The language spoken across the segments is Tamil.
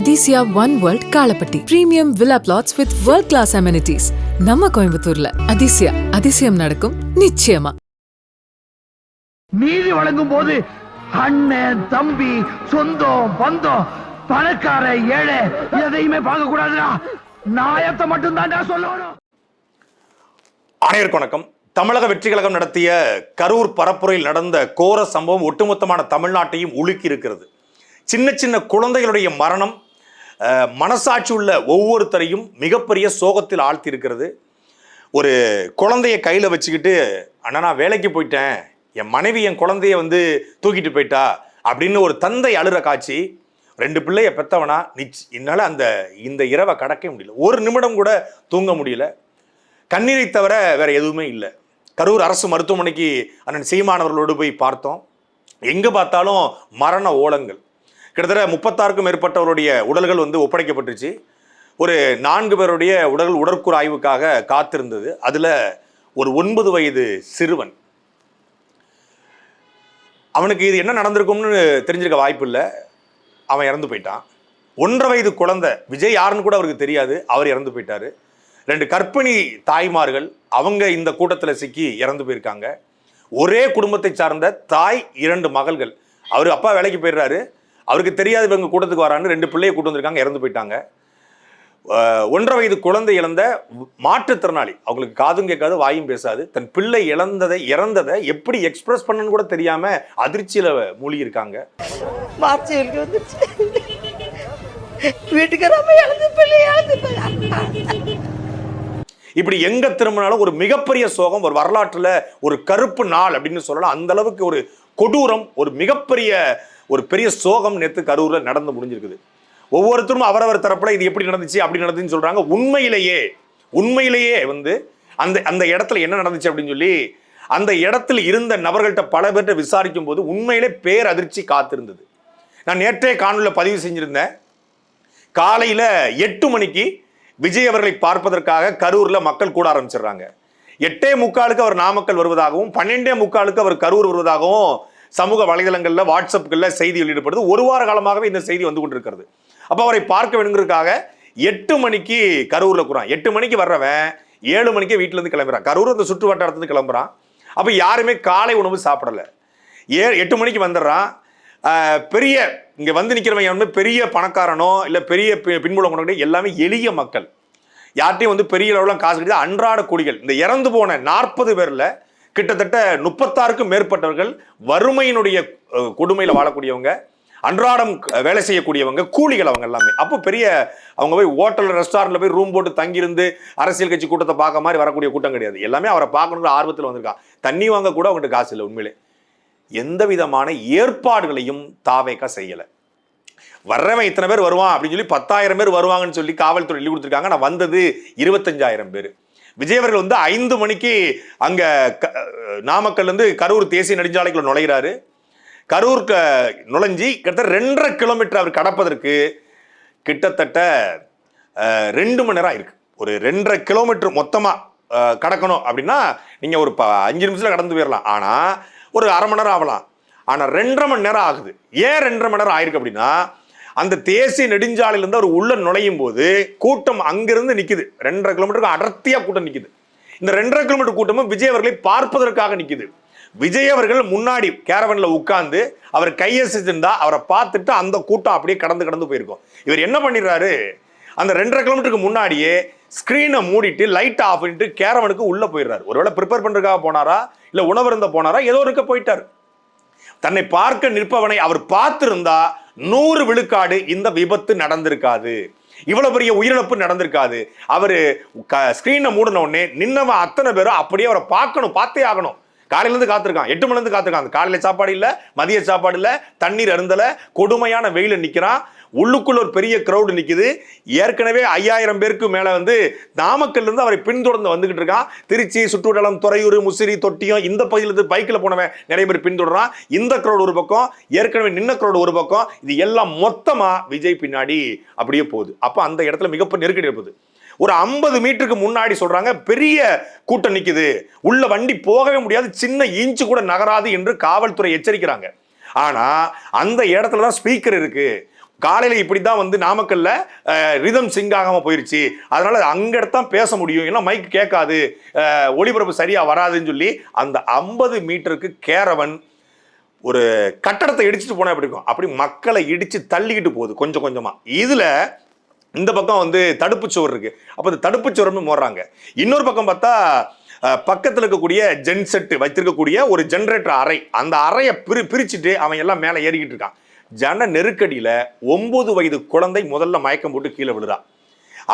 Athisaya one world Kalapatti premium villa plots with world class amenities நம்ம கோயம்புத்தூர்ல. அதிசயா அதிசயம் நடக்கும் நிச்சயமா. நீதி வழங்கும் போது அண்ணன் தம்பி சொந்தம் பந்தம் பணக்கார ஏழை எதையுமே பார்க்க கூடாதுடா நாயத்தை மட்டும் தான்டா சொல்லணும். அனைவருக்கும் வணக்கம். தமிழக வெற்றி கழகம் நடத்திய கரூர் பரப்புரையில் நடந்த கோர சம்பவம் ஒட்டுமொத்தமான தமிழ்நாட்டையும் உலுக்கி இருக்கிறது. சின்ன சின்ன குழந்தைகளுடைய மரணம் மனசாட்சி உள்ள ஒவ்வொருத்தரையும் மிகப்பெரிய சோகத்தில் ஆழ்த்தி இருக்கிறது ஒரு குழந்தைய கையில் வச்சுக்கிட்டு அண்ணா நான் வேலைக்கு போயிட்டேன். என் மனைவி என் குழந்தைய வந்து தூக்கிட்டு போயிட்டா அப்படின்னு ஒரு தந்தை அழுற காட்சி ரெண்டு பிள்ளைய பெத்தவனா? நிச் என்னால் அந்த இந்த இரவை கடக்க முடியல. ஒரு நிமிடம் கூட தூங்க முடியல. கண்ணீரை தவிர வேற எதுவுமே இல்லை. கரூர் அரசு மருத்துவமனைக்கு அண்ணன் சீமானவர்களோடு போய் பார்த்தோம். எங்கே பார்த்தாலும் மரண ஓலங்கள். கிட்டத்தட்ட முப்பத்தாறுக்கும் மேற்பட்டவருடைய உடல்கள் வந்து ஒப்படைக்கப்பட்டுச்சு. ஒரு நான்கு பேருடைய உடல் உடற்கூறு ஆய்வுக்காக காத்திருந்தது. அதில் ஒரு ஒன்பது வயது சிறுவன். அவனுக்கு இது என்ன நடந்திருக்கும்னு தெரிஞ்சிருக்க வாய்ப்பு இல்லை அவன் இறந்து போயிட்டான். ஒன்றரை வயது குழந்தை விஜய் யாருன்னு கூட அவருக்கு தெரியாது. அவர் இறந்து போயிட்டாரு. ரெண்டு கர்ப்பிணி தாய்மார்கள் அவங்க இந்த கூட்டத்தில் சிக்கி இறந்து போயிருக்காங்க. ஒரே குடும்பத்தை சார்ந்த தாய் இரண்டு மகள்கள். அவர் அப்பா வேலைக்கு போயிடுறாரு. அவருக்கு தெரியாது இவங்க கூட்டத்துக்கு வரான்னு ரெண்டு பிள்ளையை கூட்டு வந்திருக்காங்க இறந்து போயிட்டாங்க. ஒன்றரை வயது குழந்தை இழந்த மாற்றுத்திறனாளி. அவங்களுக்கு காதும் கேட்காது வாயும் பேசாது. தன் பிள்ளை இழந்ததை இறந்ததை எப்படி எக்ஸ்பிரஸ் பண்ணணும்னு கூட தெரியாம அதிர்ச்சியில மூழ்கி இருக்காங்க இப்படி எங்க திரும்பினாலும் ஒரு மிகப்பெரிய சோகம் ஒரு வரலாற்றுல ஒரு கருப்பு நாள் அப்படின்னு சொல்லலாம். அந்த அளவுக்கு ஒரு கொடூரம் ஒரு மிகப்பெரிய ஒரு பெரிய சோகம் நேற்று கரூரில் நடந்து முடிஞ்சிருக்குது. ஒவ்வொருத்தரும் அவரவர் தரப்பில் இது எப்படி நடந்துச்சு அப்படி நடந்துச்சுன்னு சொல்கிறாங்க உண்மையிலேயே உண்மையிலேயே வந்து அந்த அந்த இடத்துல என்ன நடந்துச்சு அப்படின்னு சொல்லி அந்த இடத்துல இருந்த நபர்கள்ட்ட பல பேர்கிட்ட விசாரிக்கும் போது உண்மையிலே பேர் அதிர்ச்சி காத்திருந்தது. நான் நேற்றே காணொலியில் பதிவு செஞ்சுருந்தேன். காலையில் எட்டு மணிக்கு விஜய் அவர்களை பார்ப்பதற்காக கரூரில் மக்கள் கூட ஆரம்பிச்சிடுறாங்க. எட்டே முக்காலுக்கு அவர் நாமக்கல் வருவதாகவும் பன்னெண்டே முக்காலுக்கு அவர் கரூர் வருவதாகவும் சமூக வலைதளங்களில் வாட்ஸ்அப்களில் செய்தி வெளியிடப்படுது ஒரு வார காலமாகவே இந்த செய்தி வந்து கொண்டிருக்கிறது. அப்போ அவரை பார்க்க வேணுங்கிறதுக்காக எட்டு மணிக்கு கரூரில் கூறான். எட்டு மணிக்கு வர்றவன் ஏழு மணிக்கே வீட்டிலேருந்து கிளம்புறான். கரூர் அந்த சுற்று வட்டாரத்துலேருந்து கிளம்புறான். அப்போ யாருமே காலை உணவு சாப்பிடல. ஏ எட்டு மணிக்கு வந்துடுறான். பெரிய இங்கே வந்து நிற்கிறவன் யாருமே பெரிய பணக்காரனோ இல்லை பெரிய பின்புலம் கொண்ட எல்லாமே எளிய மக்கள். யார்கிட்டையும் வந்து பெரிய அளவில் காசு கிடையாது. அன்றாட குடிகள் இந்த இறந்து போன நாற்பது பேரில் கிட்டத்தட்ட முப்பத்தாறுக்கும் மேற்பட்டவர்கள் வறுமையினுடைய கொடுமையில் வாழக்கூடியவங்க அன்றாடம் வேலை செய்யக்கூடியவங்க கூலிகள் அவங்க எல்லாமே. அப்போ பெரிய அவங்க போய் ஹோட்டல் ரெஸ்டாரண்ட்ல போய் ரூம் போட்டு தங்கியிருந்து அரசியல் கட்சி கூட்டத்தை பார்க்க மாதிரி வரக்கூடிய கூட்டம் கிடையாது. எல்லாமே அவரை பார்க்கணுங்கிற ஆர்வத்தில் வந்திருக்கான் தண்ணி வாங்க கூட அவங்ககிட்ட காசு இல்லை உண்மையிலே. எந்த விதமான ஏற்பாடுகளையும் தாவேக்கா செய்யலை. வர்றவன் இத்தனை பேர் வருவான் அப்படின்னு சொல்லி பத்தாயிரம் பேர் வருவாங்கன்னு சொல்லி காவல்துறை எழுதி கொடுத்துருக்காங்க. நான் வந்தது இருபத்தஞ்சாயிரம் பேர். விஜய் அவர்கள் வந்து ஐந்து மணிக்கு அங்க க- இருந்து கரூர் தேசிய நெடுஞ்சாலைக்குள்ள நுழைகிறாரு கரூர் நுழைஞ்சி கிட்டத்தட்ட ரெண்டரை கிலோமீட்டர் அவர் கடப்பதற்கு கிட்டத்தட்ட ரெண்டு மணி நேரம் இருக்கு ஒரு ரெண்டரை கிலோமீட்டர் மொத்தமா கடக்கணும் அப்படின்னா நீங்க ஒரு ப- அஞ்சு நிமிஷத்துல கடந்து போயிடலாம் ஆனா ஒரு அரை மணி நேரம் ஆகலாம். ஆனா ரெண்டரை மணி நேரம் ஆகுது. ஏன் ரெண்டரை மணி நேரம் ஆயிருக்கு அப்படின்னா அந்த தேசிய நெடுஞ்சாலையிலருந்து அவர் உள்ள நுழையும் போது கூட்டம் அங்கிருந்து நிற்குது ரெண்டரை கிலோமீட்டருக்கு அடர்த்தியாக கூட்டம் நிற்குது இந்த ரெண்டரை கிலோமீட்டர் கூட்டமும் விஜய் அவர்களை பார்ப்பதற்காக நிற்குது விஜய் அவர்கள் முன்னாடி கேரவன்ல உட்கார்ந்து அவர் கையசிச்சிருந்தா அவரை பார்த்துட்டு அந்த கூட்டம் அப்படியே கடந்து கடந்து போயிருக்கும். இவர் என்ன பண்ணிடுறாரு? அந்த ரெண்டரை கிலோமீட்டருக்கு முன்னாடியே ஸ்க்ரீனை மூடிட்டு லைட் ஆஃப் பண்ணிட்டு கேரவனுக்கு உள்ளே போயிடுறாரு. ஒருவேளை ப்ரிப்பேர் பண்ணுறதுக்காக போனாரா? இல்லை உணவு இருந்த போனாரா? ஏதோ இருக்க போயிட்டார். தன்னை பார்க்க நிற்பவனை அவர் பார்த்திருந்தா நூறு விழுக்காடு இந்த விபத்து நடந்திருக்காது. இவ்வளவு பெரிய உயிரிழப்பு நடந்திருக்காது. அவரு ஸ்கிரீனை மூடின உடனே நின்னவன் அத்தனை பேரும் அப்படியே அவரை பார்க்கணும் பார்த்தே ஆகணும். காலையில இருந்து காத்திருக்கான் எட்டு மணிலேருந்து காத்திருக்கான். காலையில சாப்பாடு இல்ல மதிய சாப்பாடு இல்ல தண்ணீர் அருந்தல கொடுமையான வெயில நிக்கிறான். உள்ளுக்குள்ள ஒரு பெரிய க்ரௌடு நிற்குது ஏற்கனவே ஐயாயிரம் பேருக்கு மேலே வந்து நாமக்கல்ல இருந்து அவரை பின்தொடர்ந்து வந்துகிட்டு இருக்கான் திருச்சி சுற்றுவட்டம் துறையூர் முசிறி தொட்டியம் இந்த பகுதியிலிருந்து பைக்கில் போனவன் நிறைய பேர் பின்தொடரான் இந்த க்ரௌடு ஒரு பக்கம் ஏற்கனவே நின்ன க்ரௌடு ஒரு பக்கம். இது எல்லாம் மொத்தமாக விஜய் பின்னாடி அப்படியே போகுது. அப்போ அந்த இடத்துல மிகப்பெரிய நெருக்கடி இருப்பது ஒரு ஐம்பது மீட்டருக்கு முன்னாடி சொல்றாங்க பெரிய கூட்டம் நிற்குது உள்ள வண்டி போகவே முடியாது. சின்ன இன்ச்சு கூட நகராது என்று காவல்துறை எச்சரிக்கிறாங்க. ஆனா அந்த இடத்துல தான் ஸ்பீக்கர் இருக்கு. காலையில் இப்படி தான் வந்து நாமக்கல்ல ரிதம் சிங் ஆகாமல் போயிருச்சு. அதனால தான் பேச முடியும். ஏன்னா மைக் கேட்காது. ஒளிபரப்பு சரியாக வராதுன்னு சொல்லி அந்த ஐம்பது மீட்டருக்கு கேரவன் ஒரு கட்டடத்தை இடிச்சிட்டு போனால் எப்படி இருக்கும்? அப்படி மக்களை இடித்து தள்ளிக்கிட்டு போகுது கொஞ்சம் கொஞ்சமாக இதில் இந்த பக்கம் வந்து தடுப்பு சுவர் இருக்குது அப்போ இந்த தடுப்பு சுவர்னு மோடுறாங்க இன்னொரு பக்கம் பார்த்தா பக்கத்தில் இருக்கக்கூடிய ஜென்செட் வைத்திருக்கக்கூடிய ஒரு ஜென்ரேட்டர் அறை. அந்த அறையை பிரி பிரிச்சுட்டு அவன் எல்லாம் மேலே ஏறிக்கிட்டு இருக்கான். ஜன நெருக்கடியில் ஒம்பது வயது குழந்தை முதல்ல மயக்கம் போட்டு கீழே விழுறா.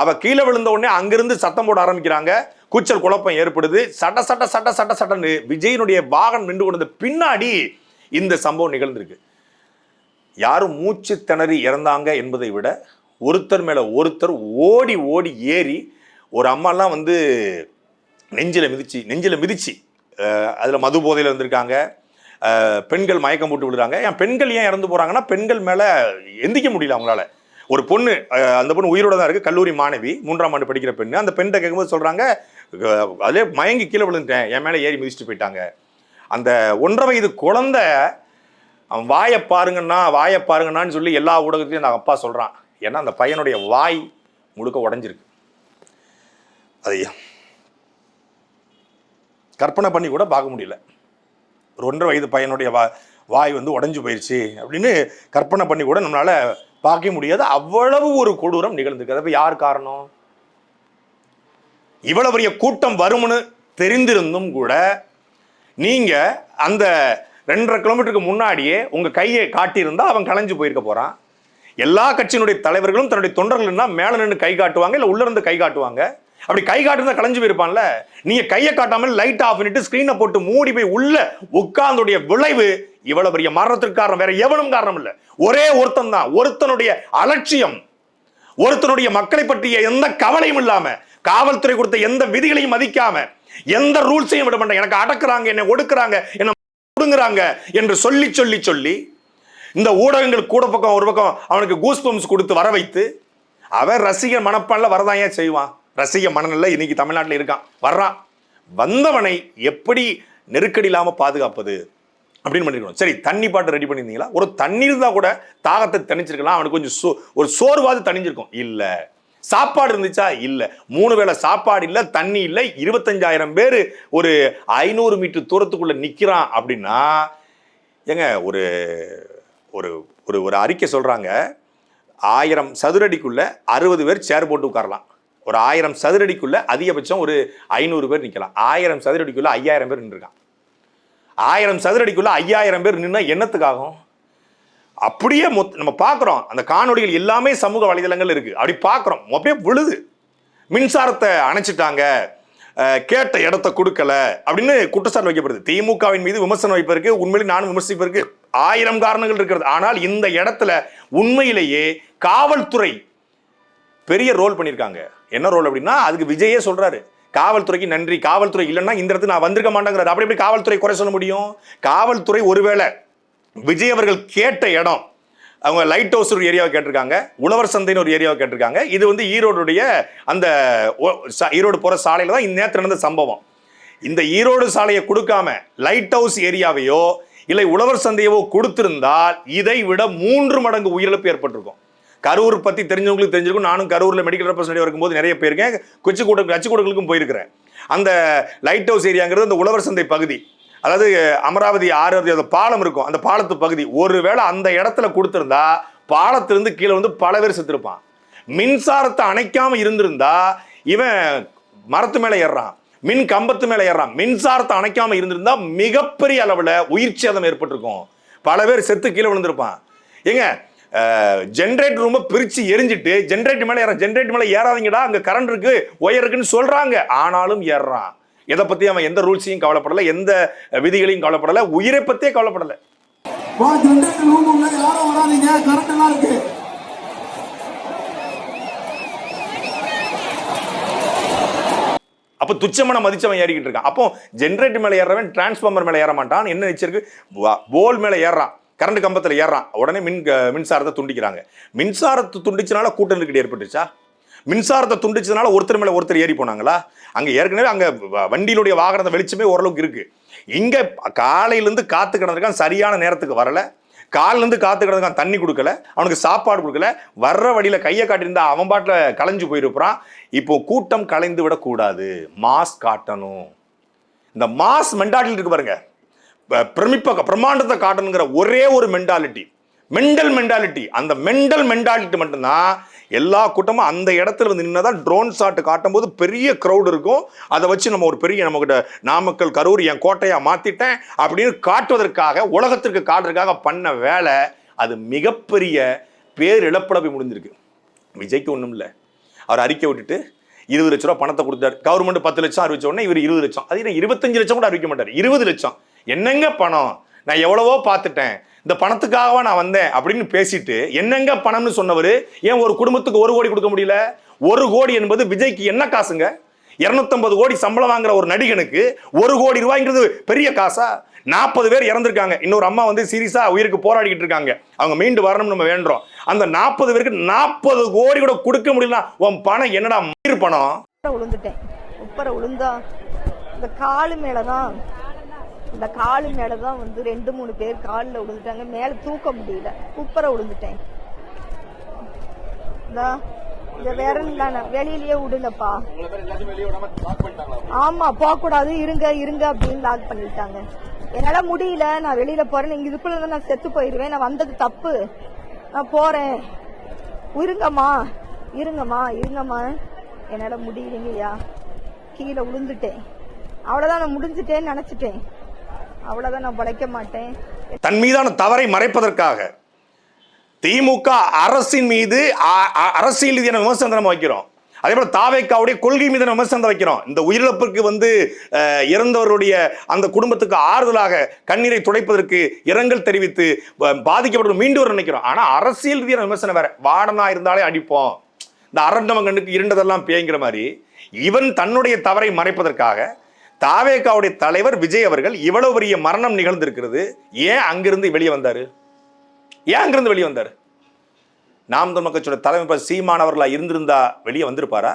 அவ கீழே விழுந்த உடனே அங்கிருந்து சத்தம் போட ஆரம்பிக்கிறாங்க. கூச்சல் குழப்பம் ஏற்படுது. சட்ட சட்ட சட்ட சட்ட சட்டன்னு விஜயனுடைய வாகனம் நின்று கொண்டது பின்னாடி இந்த சம்பவம் நிகழ்ந்திருக்கு. யாரும் மூச்சு திணறி இறந்தாங்க என்பதை விட ஒருத்தர் மேலே ஒருத்தர் ஓடி ஓடி ஏறி ஒரு அம்மாலாம் வந்து நெஞ்சில் மிதிச்சு நெஞ்சில் மிதிச்சு அதில் மது போதையில் இருந்திருக்காங்க. பெண்கள் மயக்கம் போட்டு விழுறாங்க. ஏன் பெண்கள் ஏன் இறந்து போகிறாங்கன்னா பெண்கள் மேலே எந்திக்க முடியல அவங்களால. ஒரு பொண்ணு அந்த பொண்ணு உயிரோட தான் இருக்குது கல்லூரி மாணவி மூன்றாம் ஆண்டு படிக்கிற பெண்ணு. அந்த பெண்ணை கேட்கும்போது சொல்கிறாங்க அதே அதிலே மயங்கி கீழே விழுந்துட்டேன். என் மேலே ஏறி மிதிச்சுட்டு போயிட்டாங்க. அந்த ஒன்றரை வயது குழந்த அவன் வாயை பாருங்கன்னா வாயை பாருங்கன்னான்னு சொல்லி எல்லா ஊடகத்தையும் அந்த அப்பா சொல்கிறான் ஏன்னா அந்த பையனுடைய வாய் முழுக்க உடஞ்சிருக்கு. அது கற்பனை பண்ணி கூட பார்க்க முடியல. ஒரு ஒன்றரை வயது பையனுடைய வா வாய் வந்து உடஞ்சி போயிடுச்சு அப்படின்னு கற்பனை பண்ணி கூட நம்மளால் பார்க்க முடியாது. அவ்வளவு ஒரு கொடூரம் நிகழ்ந்துருக்கு. அப்ப யார் காரணம்? இவ்வளவு பெரிய கூட்டம் வரும்னு தெரிந்திருந்தும் கூட நீங்கள் அந்த ரெண்டரை கிலோமீட்டருக்கு முன்னாடியே உங்கள் கையை காட்டியிருந்தால் அவன் கலைஞ்சு போயிருக்க போகிறான் எல்லா கட்சியினுடைய தலைவர்களும் தன்னுடைய தொண்டர்கள்னா மேலே நின்று கை காட்டுவாங்க இல்லை உள்ளே இருந்து கை காட்டுவாங்க? அப்படி கை காட்டுறதா கலைஞ்சு போயிருப்பான்ல? நீங்க கையை காட்டாமல் லைட் ஆஃப் பண்ணிட்டு ஸ்கிரீனை போட்டு மூடி போய் உள்ள உட்கார்ந்துடைய விளைவு இவ்வளவு பெரிய மரணத்திற்கு காரணம். வேற எவனும் காரணம் இல்லை. ஒரே ஒருத்தன் தான் ஒருத்தனுடைய அலட்சியம் ஒருத்தனுடைய மக்களை பற்றிய எந்த கவலையும் இல்லாம காவல்துறை கொடுத்த எந்த விதிகளையும் மதிக்காம எந்த ரூல்ஸையும் விட மாட்டாங்க எனக்கு அடக்குறாங்க என்னை ஒடுக்குறாங்க என்ன ஒடுங்குறாங்க என்று சொல்லி சொல்லி சொல்லி இந்த ஊடகங்கள் கூட பக்கம் ஒரு பக்கம் அவனுக்கு கூஸ்பம்ஸ் கொடுத்து வர வைத்து அவன் ரசிகர் மனப்பான்ல வரதான் ஏன் செய்வான்? ரசிக மனநிலை இன்னைக்கு தமிழ்நாட்டில் இருக்கான். வர்றான் வந்தவனை எப்படி நெருக்கடி இல்லாமல் பாதுகாப்பது அப்படின்னு பண்ணிருக்கணும். சரி தண்ணி பாட்டு ரெடி பண்ணியிருந்தீங்களா ஒரு தண்ணி இருந்தால் கூட தாகத்தை தணிச்சிருக்கலாம் அவனுக்கு கொஞ்சம் சோ ஒரு சோர்வாது தணிஞ்சிருக்கும். இல்லை. சாப்பாடு இருந்துச்சா? இல்லை. மூணு வேளை சாப்பாடு இல்லை தண்ணி இல்லை இருபத்தஞ்சாயிரம் பேர் ஒரு ஐநூறு மீட்டர் தூரத்துக்குள்ளே நிற்கிறான் அப்படின்னா ஏங்க ஒரு ஒரு ஒரு ஒரு அறிக்கை சொல்கிறாங்க ஆயிரம் சதுரடிக்குள்ளே அறுபது பேர் சேர் போட்டு உட்காரலாம். ஒரு ஆயிரம் சதுரடிக்குள்ள அதிகபட்சம் ஒரு ஐநூறு பேர் நிற்கலாம் ஆயிரம் சதுரடிக்குள்ள ஐயாயிரம் பேர் நின்றுருக்கான். ஆயிரம் சதுரடிக்குள்ள ஐயாயிரம் பேர் நின்னா என்னத்துக்காகும்? அப்படியே மொத் நம்ம பார்க்குறோம். அந்த காணொளிகள் எல்லாமே சமூக வலைதளங்கள் இருக்குது அப்படி பார்க்குறோம். அப்படியே விழுது. மின்சாரத்தை அணைச்சிட்டாங்க. கேட்ட இடத்த கொடுக்கல அப்படின்னு குற்றச்சாட்டு வைக்கப்படுது. திமுகவின் மீது விமர்சனம் வைப்பதற்கு உண்மையிலே நானும் விமர்சிப்பதற்கு ஆயிரம் காரணங்கள் இருக்கிறது. ஆனால் இந்த இடத்துல உண்மையிலேயே காவல்துறை பெரிய ரோல் பண்ணியிருக்காங்க. என்ன ரோல் அப்படின்னா அதுக்கு விஜயே சொல்றாரு. காவல்துறைக்கு நன்றி. காவல்துறை இல்லைன்னா இந்த இடத்துக்கு நான் வந்திருக்க மாட்டேங்கிறாரு. அப்படி எப்படி காவல்துறை குறை சொல்ல முடியும்? காவல்துறை ஒருவேளை விஜய் அவர்கள் கேட்ட இடம் அவங்க லைட் ஹவுஸ் ஒரு ஏரியாவை கேட்டிருக்காங்க. உழவர் சந்தைன்னு ஒரு ஏரியாவை கேட்டிருக்காங்க. இது வந்து ஈரோடுடைய அந்த ஈரோடு போற சாலையில தான் இந்த நேரத்தில் நடந்த சம்பவம். இந்த ஈரோடு சாலையை கொடுக்காம லைட் ஹவுஸ் ஏரியாவையோ இல்லை உழவர் சந்தையவோ கொடுத்திருந்தால் இதை விட மூன்று மடங்கு உயிரிழப்பு ஏற்பட்டிருக்கும். கரூர் பற்றி தெரிஞ்சவங்களுக்கு தெரிஞ்சிருக்கும். நானும் கரூரில் மெடிக்கல் ரெப்ரஸன்டேட்டிவ் இருக்கும்போது நிறைய போயிருக்கேன். கொச்சி கூட கட்சிக்கூடங்களுக்கும் போயிருக்கிறேன். அந்த லைட் ஹவுஸ் ஏரியாங்கிறது அந்த உழவர் சந்தை பகுதி. அதாவது அமராவதி ஆறு அந்த பாலம் இருக்கும். அந்த பாலத்து பகுதி. ஒருவேளை அந்த இடத்துல கொடுத்துருந்தா பாலத்திலிருந்து கீழே வந்து பல பேர் செத்துருப்பான். மின்சாரத்தை அணைக்காமல் இருந்திருந்தா இவன் மரத்து மேலே ஏறுறான். மின் கம்பத்து மேலே ஏறுறான். மின்சாரத்தை அணைக்காம இருந்திருந்தா மிகப்பெரிய அளவில் உயிர் சேதம் ஏற்பட்டிருக்கும். பல பேர் செத்து கீழே விழுந்திருப்பான். ஏங்க ஜென்ரேட்டர் ரூம பிரிச்சு எரிஞ்சிட்டு ஜென்ரேட்டர் மேல ஏற ஜென்ரேட்டர் மேல ஏறாதீங்கடா அங்க கரண்ட் இருக்கு ஒயர் இருக்குன்னு சொல்றாங்க. ஆனாலும் ஏறுறான். எதை பத்தி அவன் எந்த ரூல்ஸையும் கவலைப்படல எந்த விதிகளையும் கவலைப்படல உயிரை பத்தியே கவலைப்படல. அப்ப துச்சமான மதிச்சவன் ஏறிக்கிட்டு இருக்கான். அப்போ ஜென்ரேட்டர் மேல ஏறவன் டிரான்ஸ்ஃபார்மர் மேல ஏற மாட்டான். என்ன நிச்சயிருக்கு போல் மேல ஏறான் கரண்ட் கம்பத்தில் ஏறான் உடனே மின் மின்சாரத்தை துண்டிக்கிறாங்க. மின்சாரத்தை துண்டிச்சனால கூட்ட நெருக்கடி ஏற்பட்டுச்சா மின்சாரத்தை துண்டிச்சதுனால ஒருத்தர் மேலே ஒருத்தர் ஏறி போனாங்களா? அங்கே ஏற்கனவே அங்கே வ- வாகனத்தை வெளிச்சமே ஓரளவுக்கு இருக்கு. இங்கே காலையிலேருந்து காத்து கிடந்திருக்கான் சரியான நேரத்துக்கு வரல. காலிலேருந்து காத்து கிடந்தான் தண்ணி கொடுக்கல. அவனுக்கு சாப்பாடு கொடுக்கல. வர்ற வழியில் கையை காட்டியிருந்தா அவன் பாட்டில் கலைஞ்சு போயிருப்பான். இப்போ கூட்டம் கலைந்து விடக்கூடாது. மாஸ் காட்டணும். இந்த மாஸ் மென்டாலிட்டி இருக்கு பாருங்க. பிரமிப்ப பிரம்மாண்டத்தை காட்டணுங்கிற ஒரே ஒரு மென்டாலிட்டி மெண்டல் மென்டாலிட்டி அந்த மெண்டல் மென்டாலிட்டி மட்டும்தான் எல்லா கூட்டமும் அந்த இடத்துல வந்து நின்னதான் ட்ரோன் ஷாட் காட்டும்போது பெரிய க்ரௌட் இருக்கும். அதை வச்சு நம்ம ஒரு பெரிய நம்மகிட்ட நாமக்கல் கரூர் என் கோட்டையாக மாற்றிட்டேன் அப்படின்னு காட்டுவதற்காக உலகத்திற்கு காட்டுறதுக்காக பண்ண வேலை அது மிகப்பெரிய பேரிழப்புல போய் முடிஞ்சிருக்கு. விஜய்க்கு ஒன்றும் இல்லை. அவர் அறிக்கை விட்டுட்டு இருபது லட்ச ரூபா பணத்தை கொடுத்தாரு. கவர்மெண்ட் பத்து லட்சம் அறிவிச்ச உடனே இவர் இருபது லட்சம். அது இருபத்தஞ்சு லட்சம் கூட அறிவிக்க மாட்டார். இருபது லட்சம். என்னங்க பணம்? நான் எவ்வளவோ பார்த்துட்டேன். இந்த பணத்துக்காகவா நான் வந்தேன் அப்படின்னு பேசிட்டு என்னங்க பணம்னு சொன்னவர் ஏன் ஒரு குடும்பத்துக்கு ஒரு கோடி கொடுக்க முடியல? ஒரு கோடி என்பது விஜய்க்கு என்ன காசுங்க? 250 கோடி சம்பளம் வாங்குற ஒரு நடிகனுக்கு ஒரு கோடி ரூபாய்ங்கிறது பெரிய காசா? நாற்பது பேர் இறந்திருக்காங்க. இன்னொரு அம்மா வந்து சீரியஸா உயிருக்கு போராடிக்கிட்டு இருக்காங்க. அவங்க மீண்டு வரணும்னு நம்ம வேண்டுறோம். அந்த நாற்பது பேருக்கு நாற்பது கோடி கூட கொடுக்க முடியல உன் பணம் என்னடா மயிர் பணம்? விழுந்துட்டேன் உப்பரை விழுந்தா இந்த காலு மேலதான் இந்த காலு மேலதான் வந்து ரெண்டு மூணு பேர் காலில் விழுந்துட்டாங்க மேலே தூக்க முடியல. குப்பரை விழுந்துட்டேன் இந்த விரல் தானே வெளியிலயே விடுங்கப்பா ஆமா போக கூடாது இருங்க இருங்க அப்படின்னு லாக் பண்ணிட்டாங்க. என்னால முடியல. நான் வெளியில போறேன். நீங்க இதுக்குள்ள நான் செத்து போயிருவேன். நான் வந்தது தப்பு. நான் போறேன். இருங்கம்மா இருங்கம்மா இருங்கம்மா. என்னால முடியலைங்கய்யா. கீழே விழுந்துட்டேன் அவ்வளோதான் நான் முடிஞ்சுட்டேன்னு நினச்சிட்டேன். அவ்வளவுதான் நான் பழைக்க மாட்டேன். தன் மீதான தவறை மறைப்பதற்காக திமுக அரசின் மீது அ- அரசியல் ரீதியான விமர்சனத்தை நம்ம வைக்கிறோம்? அதே போல தாவேக்காவுடைய கொள்கை மீதான விமர்சனத்தை வைக்கிறோம்? இந்த உயிரிழப்புக்கு வந்து இறந்தவருடைய அந்த குடும்பத்துக்கு ஆறுதலாக கண்ணீரை துடைப்பதற்கு இரங்கல் தெரிவித்து பாதிக்கப்பட்டு மீண்டு வர நினைக்கிறோம். ஆனா அரசியல் ரீதியான விமர்சனம் வேற? வாடனா இருந்தாலே அடிப்போம். இந்த அரண்டவன் கண்ணுக்கு இருண்டதெல்லாம் பேய்ங்கிற மாதிரி இவன் தன்னுடைய தவறை மறைப்பதற்காக தாவேகாவுடைய தலைவர் விஜய் அவர்கள் இவ்வளவு பெரிய மரணம் நிகழ்ந்திருக்கிறது. ஏன் அங்கிருந்து வெளியே வந்தார்? ஏன் அங்கிருந்து வெளியே வந்தார்? நாம் தமிழ் கட்சியோட தலைமை சீமானவர்களாக இருந்திருந்தா வெளியே வந்திருப்பாரா?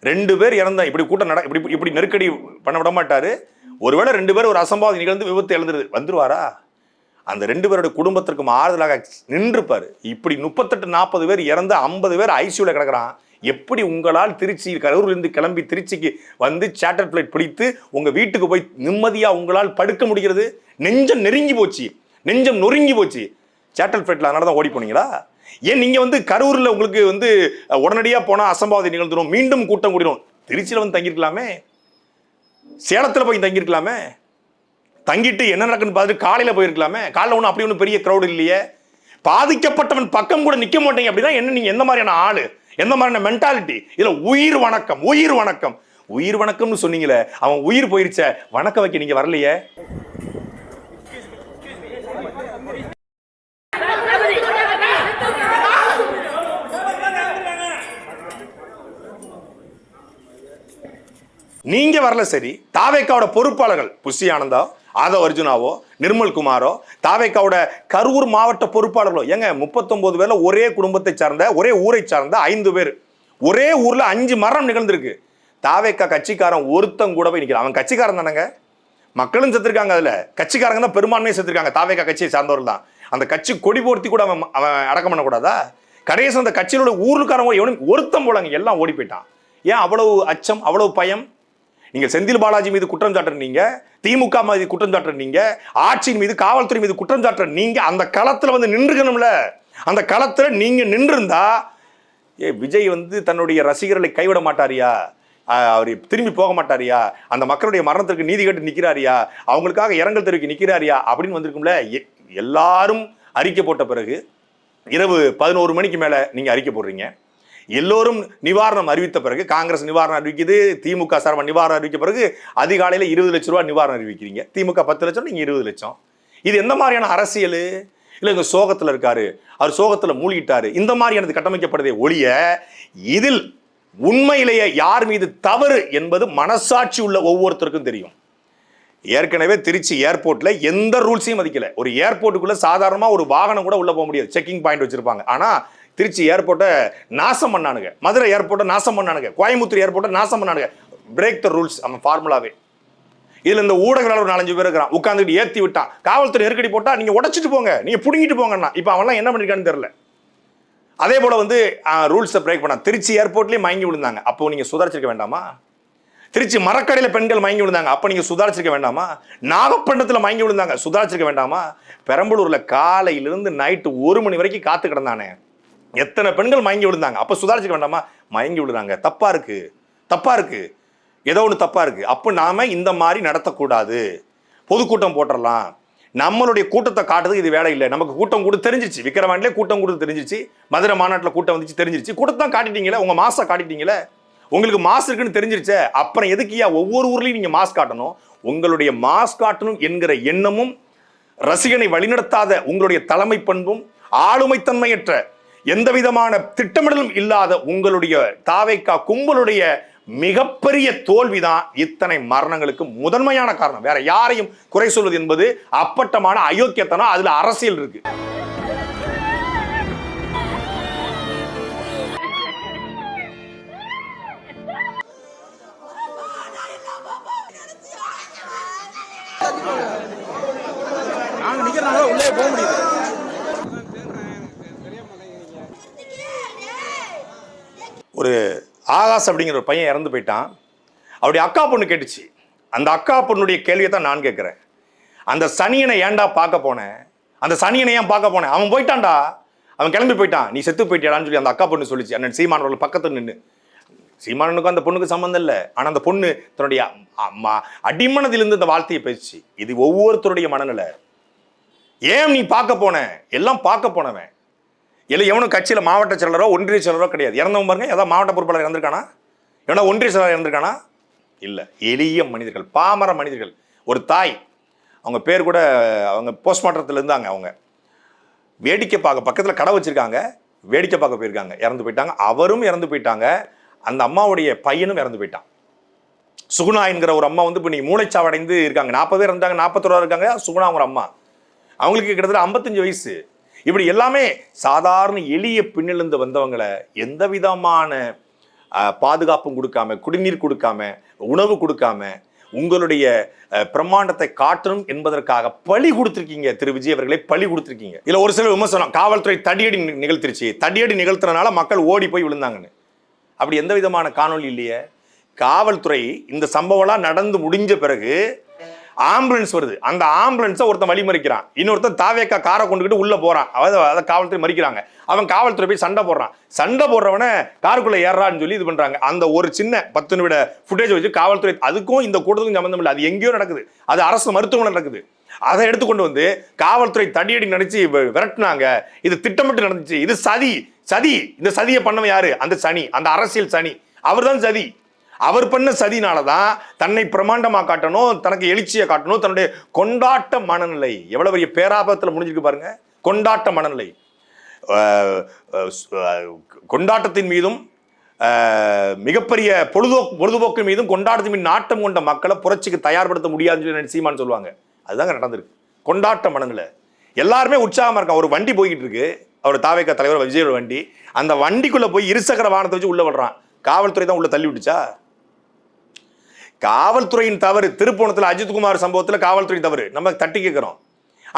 ரெண்டு பேர் இறந்தா இப்படி கூட்டம் நட இப்படி இப்படி நெருக்கடி பண்ண விட மாட்டார். ஒருவேளை ரெண்டு பேர் ஒரு அசம்பாவிதம் நிகழ்ந்து விபத்து எழுந்துருது வந்துருவாரா? அந்த ரெண்டு பேரோட குடும்பத்திற்கும் ஆறுதலாக நின்றுப்பார் இப்படி முப்பத்தெட்டு நாற்பது பேர் இறந்து ஐம்பது பேர் ஐசியூவில் கிடக்குறான். எப்படி உங்களால் திருச்சி கரூர்லேருந்து கிளம்பி திருச்சிக்கு வந்து சேட்டர் பிளைட் பிடித்து உங்கள் வீட்டுக்கு போய் நிம்மதியாக உங்களால் படுக்க முடிகிறது? நெஞ்சம் நெருங்கி போச்சு. நெஞ்சம் நொறுங்கி போச்சு. சேட்டல் ஃபிளைட்ல அதனால தான் ஓடி போனீங்களா? ஏன் நீங்கள் வந்து கரூரில் உங்களுக்கு வந்து உடனடியாக போனால் அசம்பாவதி நிகழ்ந்துடும் மீண்டும் கூட்டம் கூடிடும் திருச்சியில் வந்து தங்கியிருக்கலாமே? சேலத்தில் போய் தங்கியிருக்கலாமே? தங்கிட்டு என்ன நடக்குன்னு பார்த்துட்டு காலையில் போயிருக்கலாமே? காலைல ஒன்றும் அப்படி ஒன்றும் பெரிய க்ரௌடு இல்லையே? பாதிக்கப்பட்டவன் பக்கம் கூட நிற்க மாட்டேங்க. அப்படின்னா என்ன நீங்கள் எந்த மாதிரியான ஆள்? எந்த மாதிரியான மென்டாலிட்டி இதுல உயிர் வணக்கம் உயிர் வணக்கம். உயிர் வணக்கம்னு சொன்னீங்களே அவன் உயிர் போயிருச்ச வணக்கம் வைக்க நீங்க வரலையே. நீங்க வரல சரி தாவேக்காவோட பொறுப்பாளர்கள் புஷி ஆனந்தா ஆதவ் அர்ஜுனாவோ நிர்மல் குமாரோ தாவேக்காவோட கரூர் மாவட்ட பொறுப்பாளர்களோ ஏங்க முப்பத்தொம்போது பேர்ல ஒரே குடும்பத்தை சார்ந்த ஒரே ஊரை சார்ந்த ஐந்து பேர். ஒரே ஊர்ல அஞ்சு மரணம் நிகழ்ந்திருக்கு. தாவேக்கா கட்சிக்காரன் ஒருத்தன் கூட போய் நிற்கிறான் அவன் கட்சிக்காரன் தானேங்க? மக்களும் செத்துருக்காங்க அதில். கட்சிக்காரங்க தான் பெரும்பான்மையை செத்துருக்காங்க. தாவேக்கா கட்சியை சார்ந்தவர்கள் தான். அந்த கட்சி கொடி போர்த்தி கூட அவன் அவன் அடக்கம் பண்ணக்கூடாதா? கடைசி அந்த கட்சியிலோட ஊருக்காரங்க எவனும் ஒருத்தன் போலங்க எல்லாம் ஓடி போயிட்டான். ஏன் அவ்வளவு அச்சம் அவ்வளவு பயம்? நீங்கள் செந்தில் பாலாஜி மீது குற்றம் சாட்டுற நீங்க திமுக மீது குற்றம் சாட்டுற நீங்க ஆட்சியின் மீது காவல்துறை மீது குற்றம் சாட்டுற நீங்க அந்த களத்தில் வந்து நின்றுக்கணும்ல. அந்த களத்தில் நீங்க நின்றுருந்தா ஏ விஜய் வந்து தன்னுடைய ரசிகர்களை கைவிட மாட்டாரியா? அவர் திரும்பி போக மாட்டாரியா? அந்த மக்களுடைய மரணத்திற்கு நீதி கேட்டு நிற்கிறாரியா அவங்களுக்காக இரங்கல் தெரிவிக்க நிற்கிறாரியா அப்படின்னு வந்திருக்கும்ல. எ- எல்லாரும் அறிக்கை போட்ட பிறகு இரவு பதினோரு மணிக்கு மேலே நீங்கள் அறிக்கை போடுறீங்க. எல்லோரும் நிவாரணம் அறிவித்த பிறகு காங்கிரஸ் நிவாரணம் அறிவிக்குது திமுக சார்பாக நிவாரணம் அறிவிக்க பிறகு அதிகாலையில் இருபது லட்ச ரூபா நிவாரணம் அறிவிக்கிறீங்க. திமுக பத்து லட்சம் நீங்கள் இருபது லட்சம். இது எந்த மாதிரியான அரசியல்? இல்லை இங்கே சோகத்தில் இருக்காரு. அவர் சோகத்தில் மூழ்கிட்டாரு. இந்த மாதிரியானது கட்டமைக்கப்படுதே ஒழிய இதில் உண்மையிலேயே யார் மீது தவறு என்பது மனசாட்சி உள்ள ஒவ்வொருத்தருக்கும் தெரியும். ஏற்கனவே திருச்சி ஏர்போர்ட்ல எந்த ரூல்ஸையும் மதிக்கல. ஒரு ஏர்போர்ட்டுக்குள்ள சாதாரணமா ஒரு வாகனம் கூட உள்ள போக முடியாது. செக்கிங் பாயிண்ட் வச்சிருப்பாங்க. ஆனா திருச்சி ஏர்போர்ட்டை நாசம் பண்ணானுங்க. மதுரை ஏர்போர்ட்டை நாசம் பண்ணானுங்க. கோயம்புத்தூர் ஏர்போர்ட்டை நாசம் பண்ணானுங்க. பிரேக் த ரூல்ஸ் அவன் ஃபார்முலாவே இதில் இந்த ஊடகங்கள் ஒரு நாலஞ்சு பேர் இருக்கிறான். உட்காந்துட்டு ஏற்றி விட்டான். காவல்துறை நெருக்கடி போட்டால் நீங்கள் உடச்சிட்டு போங்க. நீங்கள் பிடுங்கிட்டு போங்கண்ணா. இப்போ அவன்லாம் என்ன பண்ணியிருக்கான்னு தெரில அதே போல் வந்து ரூல்ஸை பிரேக் பண்ணா திருச்சி ஏர்போர்ட்லேயே மயங்கி விழுந்தாங்க. அப்போ நீங்கள் சுதாரிச்சிருக்க வேண்டாமா? திருச்சி மரக்கடையில் பெண்கள் மயங்கி விழுந்தாங்க. அப்போ நீங்கள் சுதாரிச்சிருக்க வேண்டாமா? நாகப்பட்டினத்தில் மயங்கி விழுந்தாங்க. சுதாரிச்சிருக்க வேண்டாமா? பெரம்பலூரில் காலையிலிருந்து நைட்டு ஒரு மணி வரைக்கும் காத்து கிடந்தானே. எத்தனை பெண்கள் மயங்கி விழுந்தாங்க? அப்போ சுதாரிச்சுக்க வேண்டாமா? மயங்கி விழுறாங்க. தப்பா இருக்கு. தப்பா இருக்கு. ஏதோ ஒன்று தப்பா இருக்கு. அப்போ நாம இந்த மாதிரி நடத்தக்கூடாது. பொதுக்கூட்டம் போட்டுடலாம் நம்மளுடைய கூட்டத்தை காட்டுறதுக்கு இது வேலை இல்லை. நமக்கு கூட்டம் கூட தெரிஞ்சிச்சு விக்கிரவாண்டிலே கூட்டம் கூட தெரிஞ்சிச்சு மதுரை மாநாட்டில் கூட்டம் வந்துச்சு தெரிஞ்சிருச்சு. கூட்டத்தை தான் காட்டிட்டீங்களே? உங்க மாசா காட்டிட்டீங்களே? உங்களுக்கு மாஸ் இருக்குன்னு தெரிஞ்சிருச்சே? அப்புறம் எதுக்குயா ஒவ்வொரு ஊர்லேயும் நீங்க மாஸ் காட்டணும்? உங்களுடைய மாஸ் காட்டணும் என்கிற எண்ணமும் ரசிகனை வழிநடத்தாத உங்களுடைய தலைமை பண்பும் ஆளுமைத்தன்மையற்ற எந்த விதமான திட்டமிடலும் இல்லாத உங்களுடைய தாவைக்கா கும்பலுடைய மிகப்பெரிய தோல்விதான் இத்தனை மரணங்களுக்கு முதன்மையான காரணம். வேற யாரையும் குறை சொல்வது என்பது அப்பட்டமான அயோக்கியத்தனம் அதுல அரசியல் இருக்கு. நாங்க நிக்கிறனால உள்ளே போக முடியுது ஒரு ஆகாஷ் அப்படிங்கிற ஒரு பையன் இறந்து போயிட்டான். அவருடைய அக்கா பொண்ணு கேட்டுச்சு. அந்த அக்கா பொண்ணுடைய கேள்வியை தான் நான் கேட்குறேன். அந்த சனியனை ஏன்டா பார்க்க போனேன் அந்த சனியனை ஏன் பார்க்க போனேன் அவன் போயிட்டான்டா. அவன் கிளம்பி போயிட்டான். நீ செத்து போயிட்டியாடான்னு சொல்லி அந்த அக்கா பொண்ணு சொல்லிச்சு. அண்ணன் சீமானோட பக்கத்தில் நின்று சீமானனுக்கும் அந்த பொண்ணுக்கு சம்மந்தம் இல்லை. ஆனால் அந்த பொண்ணு தன்னுடைய அம்மா அடிமனதிலிருந்து இந்த வார்த்தையை பேசிச்சு. இது ஒவ்வொருத்தருடைய மனநிலை. ஏன் நீ பார்க்க போன? எல்லாம் பார்க்க போனவன். இல்லை எவனும் கட்சியில் மாவட்ட செயலரோ ஒன்றிய செயலரோ கிடையாது. இறந்தவன் பாருங்க ஏதாவது மாவட்ட பொறுப்பாளர் இறந்திருக்கானா? எவனா ஒன்றிய செயலர் இறந்திருக்கானா? இல்லை. எளிய மனிதர்கள் பாமர மனிதர்கள். ஒரு தாய் அவங்க பேர் கூட அவங்க போஸ்ட்மார்ட்டத்தில் இருந்தாங்க அவங்க. வேடிக்கை பார்க்க பக்கத்தில் கடை வச்சிருக்காங்க. வேடிக்கை பார்க்க போயிருக்காங்க. இறந்து போயிட்டாங்க. அவரும் இறந்து போயிட்டாங்க. அந்த அம்மாவுடைய பையனும் இறந்து போயிட்டான். சுகுணா என்கிற ஒரு அம்மா வந்து இப்போ நீ மூளைச்சாவடைந்து இருக்காங்க. நாற்பது பேர் இருந்தாங்க நாற்பத்தொரு இருக்காங்க. சுகுணா அவங்க அம்மா. அவங்களுக்கு கிட்டத்தட்ட ஐம்பத்தஞ்சு வயசு. இப்படி எல்லாமே சாதாரண எளிய பின்னிலிருந்து வந்தவங்களை எந்த விதமான பாதுகாப்பும் கொடுக்காம குடிநீர் கொடுக்காம உணவு கொடுக்காம உங்களுடைய பிரம்மாண்டத்தை காட்டணும் என்பதற்காக பழி கொடுத்துருக்கீங்க திரு. விஜய் அவர்களை பழி கொடுத்துருக்கீங்க. இதில் ஒரு சில விமர்சனம் காவல்துறை தடியடி நி- நிகழ்த்திருச்சு. தடியடி நிகழ்த்துறதுனால மக்கள் ஓடி போய் விழுந்தாங்கன்னு. அப்படி எந்த விதமான காணொளி இல்லையே? காவல்துறை இந்த சம்பவம்லாம் நடந்து முடிஞ்ச பிறகு ஆம்புலன்ஸ் வருது. அந்த ஆம்புலன்ஸை ஒருத்தன் வழிமறிக்கிறான். இன்னொருத்தன் தாவேக்கா காரை கொண்டுகிட்டு உள்ள போறான். அதாவது அதை காவல்துறை மறிக்கிறாங்க. அவன் காவல்துறை போய் சண்டை போடுறான். சண்டை போடுறவனே காருக்குள்ள ஏறான்னு சொல்லி இது பண்றாங்க. அந்த ஒரு சின்ன பத்து நிமிட ஃபுட்டேஜ் வச்சு காவல்துறை அதுக்கும் இந்த கூட்டத்துக்கும் சம்மந்தம் இல்லை. அது எங்கேயோ நடக்குது. அது அரசு மருத்துவமனை நடக்குது. அதை எடுத்துக்கொண்டு வந்து காவல்துறை தடியடி நினைச்சு விரட்டினாங்க. இது திட்டமிட்டு நடந்துச்சு. இது சதி. சதி. இந்த சதியை பண்ணவன் யாரு? அந்த சனி. அந்த அரசியல் சனி. அவர்தான் சதி. அவர் பண்ண சதினால தான் தன்னை பிரமாண்டமாக காட்டணும் தனக்கு எழுச்சியை காட்டணும் தன்னுடைய கொண்டாட்ட மனநிலை. எவ்வளவு பெரிய பேராபத்தில் முடிஞ்சிருக்கு பாருங்க. கொண்டாட்ட மனநிலை. கொண்டாட்டத்தின் மீதும் மிகப்பெரிய பொழுதுபோக்கு பொழுதுபோக்கு மீதும் கொண்டாட்டத்தின் மீது நாட்டம் கொண்ட மக்களை புரட்சிக்கு தயார்படுத்த முடியாதுன்னு சொல்லி சீமான் சொல்லுவாங்க. அதுதாங்க நடந்திருக்கு. கொண்டாட்ட மனநிலை. எல்லாருமே உற்சாகமாக இருக்கான் ஒரு வண்டி போய்கிட்டு இருக்கு. அவர் தாவேக்கா தலைவர் விஜயோட வண்டி. அந்த வண்டிக்குள்ளே போய் இருசக்கர வாகனத்தை வச்சு உள்ளே விடுறான் காவல்துறை தான் உள்ளே தள்ளி விட்டுச்சா? காவல்துறையின் தவறு. திருப்போணத்தில் அஜித்குமார் சம்பவத்தில் காவல்துறை தவறு. நம்ம தட்டி கேட்குறோம்.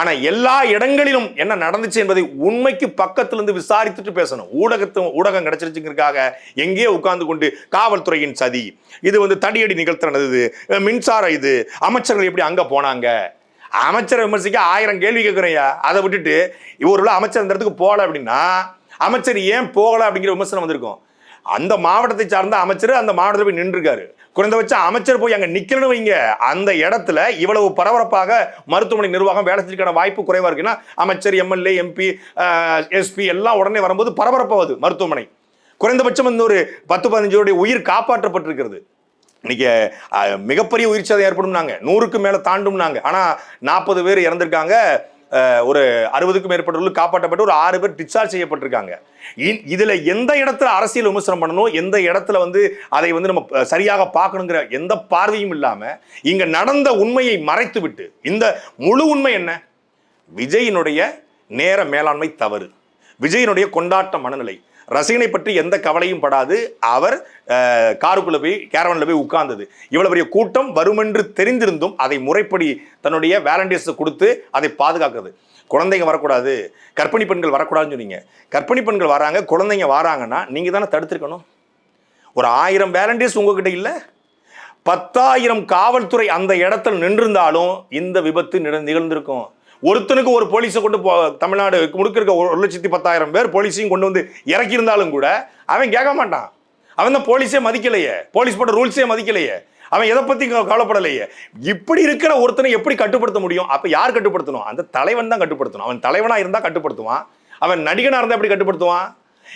ஆனால் எல்லா இடங்களிலும் என்ன நடந்துச்சு என்பதை உண்மைக்கு பக்கத்திலிருந்து விசாரித்துட்டு பேசணும். ஊடகத்து ஊடகம் கிடைச்சிருச்சுங்கிறதுக்காக எங்கேயோ உட்கார்ந்து கொண்டு காவல்துறையின் சதி. இது வந்து தடியடி நிகழ்த்துறது இது மின்சாரம் இது. அமைச்சர்கள் எப்படி அங்கே போனாங்க? அமைச்சரை விமர்சிக்க ஆயிரம் கேள்வி கேட்குறையா அதை விட்டுட்டு ஒரு உள்ள அமைச்சர் இந்த இடத்துக்கு போகல அப்படின்னா அமைச்சர் ஏன் போகல அப்படிங்கிற விமர்சனம் வந்திருக்கும். அந்த மாவட்டத்தை சார்ந்த அமைச்சர் அந்த மாவட்டத்தில் போய் நின்றுருக்காரு. குறைந்தபட்சம் அமைச்சர் போய் அங்கே நிற்கணும் வைங்க. அந்த இடத்துல இவ்வளவு பரபரப்பாக மருத்துவமனை நிர்வாகம் வேலை செஞ்சுக்கான வாய்ப்பு குறைவா இருக்குன்னா அமைச்சர் எம்எல்ஏ எம்பி எஸ்பி எல்லாம் உடனே வரும்போது பரபரப்பாகுது மருத்துவமனை. குறைந்தபட்சம் இன்னொரு பத்து பதினஞ்சோடைய உயிர் காப்பாற்றப்பட்டிருக்கிறது. இன்னைக்கு மிகப்பெரிய உயிர் சேதம் ஏற்படும்னாங்க. நூறுக்கு மேல தாண்டும்னாங்க. ஆனால் நாற்பது பேர் இறந்திருக்காங்க. ஒரு அறுபதுக்கும் மேற்பட்டவர்கள் காப்பாற்றப்பட்டு ஒரு ஆறு பேர் டிஸ்சார்ஜ் செய்யப்பட்டிருக்காங்க. இ- இதுல எந்த இடத்துல அரசியல் விமர்சனம் பண்ணணும் எந்த இடத்துல வந்து அதை வந்து நம்ம சரியாக பார்க்கணுங்கிற எந்த பார்வையும் இல்லாம இங்க நடந்த உண்மையை மறைத்து விட்டு இந்த முழு உண்மை என்ன? விஜயினுடைய நேர மேலாண்மை தவறு. விஜயினுடைய கொண்டாட்ட மனநிலை. ரசிகனை பற்றி எந்த கவலையும் படாது. அவர் காருக்குள்ளே காருக்குள்ள போய் கேரவனில் போய் உட்கார்ந்தது. இவ்வளவு பெரிய கூட்டம் வருமென்று தெரிந்திருந்தும் அதை முறைப்படி தன்னுடைய வேலண்டியர்ஸை கொடுத்து அதை பாதுகாக்குது. குழந்தைங்க வரக்கூடாது. கற்பிணி பெண்கள் வரக்கூடாதுன்னு சொன்னீங்க. கர்ப்பிணி பெண்கள் வராங்க குழந்தைங்க வராங்கன்னா நீங்கள் தானே தடுத்திருக்கணும். ஒரு ஆயிரம் வேலண்டியர்ஸ் உங்ககிட்ட இல்லை? பத்தாயிரம் காவல்துறை அந்த இடத்துல நின்றிருந்தாலும் இந்த விபத்து நிகழ்ந்திருக்கும். ஒருத்தனுக்கு ஒரு போலீஸை கொண்டு போ தமிழ்நாடு முழுக்க இருக்க ஒரு லட்சத்தி பத்தாயிரம் பேர் போலீஸையும் கொண்டு வந்து இறக்கி இருந்தாலும் கூட அவன் கேட்க மாட்டான். அவன் தான் போலீஸே மதிக்கலையே. போலீஸ் போட்ட ரூல்ஸே மதிக்கலையே. அவன் எதை பத்தி கவலைப்படலையே. இப்படி இருக்கிற ஒருத்தனை எப்படி கட்டுப்படுத்த முடியும்? அப்ப யார் கட்டுப்படுத்தணும்? அந்த தலைவன் தான் கட்டுப்படுத்தணும். அவன் தலைவனா இருந்தா கட்டுப்படுத்துவான். அவன் நடிகனா இருந்தா எப்படி கட்டுப்படுத்துவான்?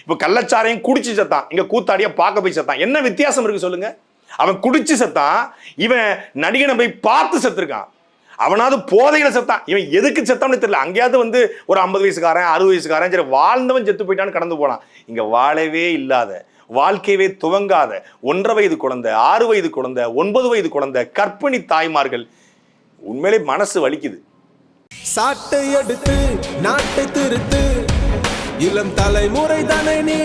இப்ப கள்ளச்சாரையும் குடிச்சு செத்தான். இங்க கூத்தாடியா பார்க்க போய் செத்தான். என்ன வித்தியாசம் இருக்கு சொல்லுங்க? அவன் குடிச்சு செத்தான். இவன் நடிகனை போய் பார்த்து செத்துருக்கான். அவனாவது போதையில செத்தான். இவன் எதுக்கு செத்தான்னு தெரியல. அங்கேயாவது வந்து ஒரு ஐம்பது வயசுக்காரன் அறுபது வயசுக்காரன் சரி வாழ்ந்தவன் செத்து போயிட்டான்னு கடந்து போனான். இங்க வாழவே இல்லாத வாழ்க்கையவே துவங்காத ஒன்றரை வயது குழந்தை ஆறு வயது குழந்தை ஒன்பது வயது குழந்தை கற்பிணி தாய்மார்கள் உண்மையிலே மனசு வலிக்குது. சாட்டை எடுத்து நாட்டை திருத்து இளம் தலைமுறை தானே நீ